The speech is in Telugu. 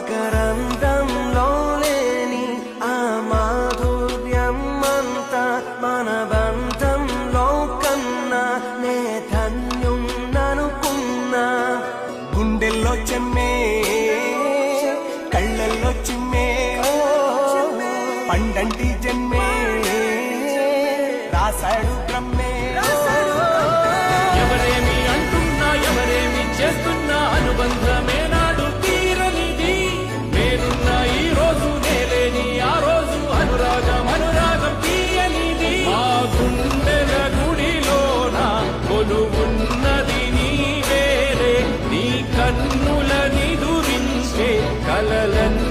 మకరందంలో లేని ఆ మాధుర్యం అంతా మన బంధంలో కన్నా నే ధన్యున్ననుకున్నా. గుండెల్లో చెమ్మే కళ్ళల్లో చిమ్మే పండంటి జన్మే రాశాడు బ్రహ్మే. ఎవరేమి అంటున్నా ఎవరేమి చేస్తున్నా అనుబంధమే. కొలువున్నది నీ వేరే నీ కన్నుల నిదురించే కలలను